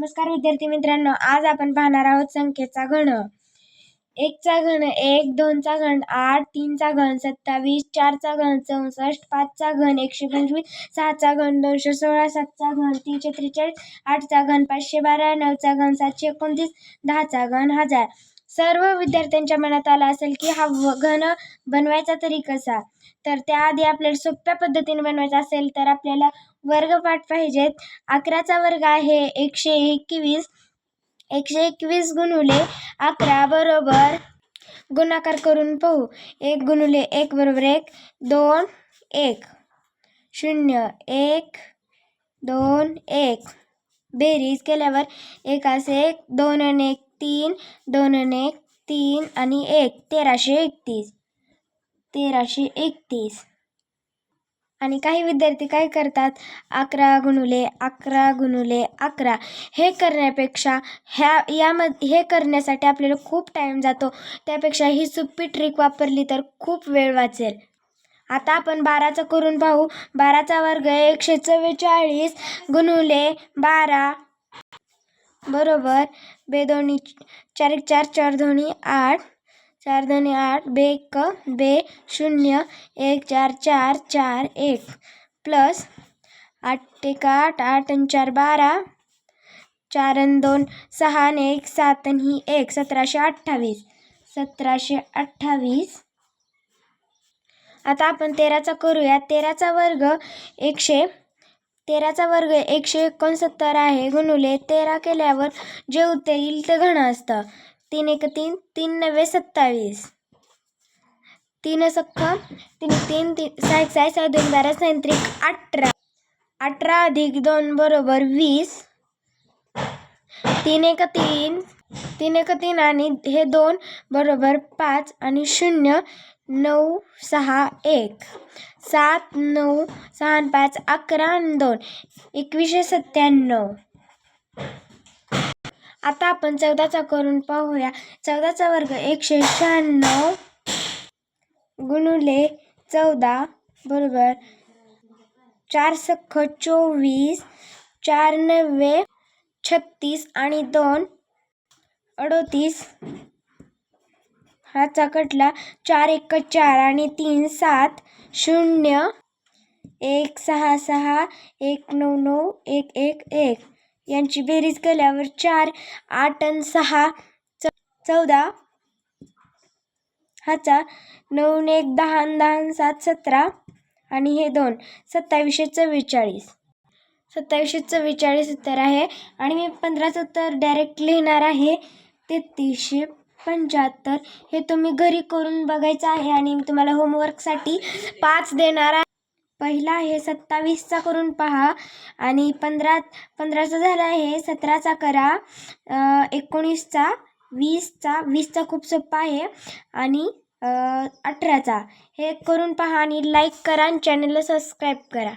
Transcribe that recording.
नमस्कार विद्यार्थी मित्रांनो आज आपण पाहणार आहोत संख्येचा घन. एकचा घन एक दोनचा घन आठ तीनचा घन सत्तावीस चारचा घन चौसष्ट पाचचा घन एकशे पंचवीस सहाचा घन दोनशे सोळा सातचा घन तीनशे त्रेचाळीस आठचा घन पाचशे बारा नऊचा घन सातशे एकोणतीस दहाचा घन हजार. सर्व विद्यार्थ्यांच्या मनात आला असेल की हा व घन बनवायचा तरी कसा? तर त्याआधी आपल्याला सोप्या पद्धतीने बनवायचा असेल तर आपल्याला वर्गपाठ पाहिजेत. अकराचा वर्ग आहे एकशे एकवीस. एकशे एकवीस गुणुले अकरा बरोबर गुणाकार करून पाहू. एक गुणुले एक बरोबर एक. दोन एक. शून्य एक. दोन एक. बेरीज केल्यावर एक असे एक दोन आणि एक. तीन दोन एक तीन आणि एक तेराशे एकतीस. तेराशे एकतीस. आणि काही विद्यार्थी काय करतात? अकरा गुणुले अकरा गुणुले अकरा. हे करण्यापेक्षा ह्या यामध्ये हे करण्यासाठी आपल्याला खूप टाईम जातो. त्यापेक्षा ही सोपी ट्रिक वापरली तर खूप वेळ वाचेल. आता आपण बाराचं करून पाहू. बाराचा वर्ग एकशे चव्वेचाळीस गुणुले बारा बरोबर. बे चार एक चार चार दोन्ही आठ चार दोन्ही आठ बे एक बे शून्य एक चार चार चार एक. प्लस आठ एक आठ आठ आणि चार बारा चार आणि दोन सहा आणि एक सात आणि ही एक सतराशे अठ्ठावीस. सतराशे अठ्ठावीस. आता आपण तेराचा करूया. तेराचा वर्ग एकशे तेराचा वर्ग एकशे एकोणसत्तर आहे. गुणुले तेरा केल्यावर जे उत्तर येईल ते घन असतं. तीन एक तीन तीन नव्वे सत्तावीस. तीन सख्ख तीन तीन तीन साय साय साय दोन बारा सैंत्रिक अठरा. अठरा अधिक दोन बरोबर वीस. तीन एक तीन तीन एक तीन आणि हे दोन बरोबर पाच आणि शून्य नऊ सहा एक. सात नऊ सहा पाच अकरा दोन एकवीसशे सत्त्याण्णव. आता आपण चौदाचा करून पाहूया. चौदाचा वर्ग एकशे शहाण्णव गुणुले चौदा बरोबर चार सख्ख चोवीस चार नव्वे छत्तीस आणि दोन अडोतीस. हाचा कटला चार एक चार आणि तीन सात शून्य एक सहा सहा एक नऊ नऊ एक एक एक. यांची बेरीज केल्यावर चार आठ आणि सहा च चौदा. हाचा नऊ एक दहा दहा सात सतरा. आणि हे दोन सत्तावीसशे चव्वेचाळीस. सत्तावीसशे चव्वेचाळीस उत्तर आहे. आणि मी पंधराचं उत्तर डायरेक्ट लिहिणार आहे. तेहतीसशे पंच्याहत्तर हे तुम्ही घरी करून बघायचं आहे आणि मी तुम्हाला होमवर्कसाठी पाच देणार आहे. पहिला आहे सत्तावीसचा करून पहा आणि पंधरा पंधराचा झाला आहे सतराचा करा. एकोणीसचा वीसचा वीसचा खूप सोपा आहे आणि अठराचा. हे करून पहा आणि लाईक करा आणि चॅनलला सबस्क्राईब करा.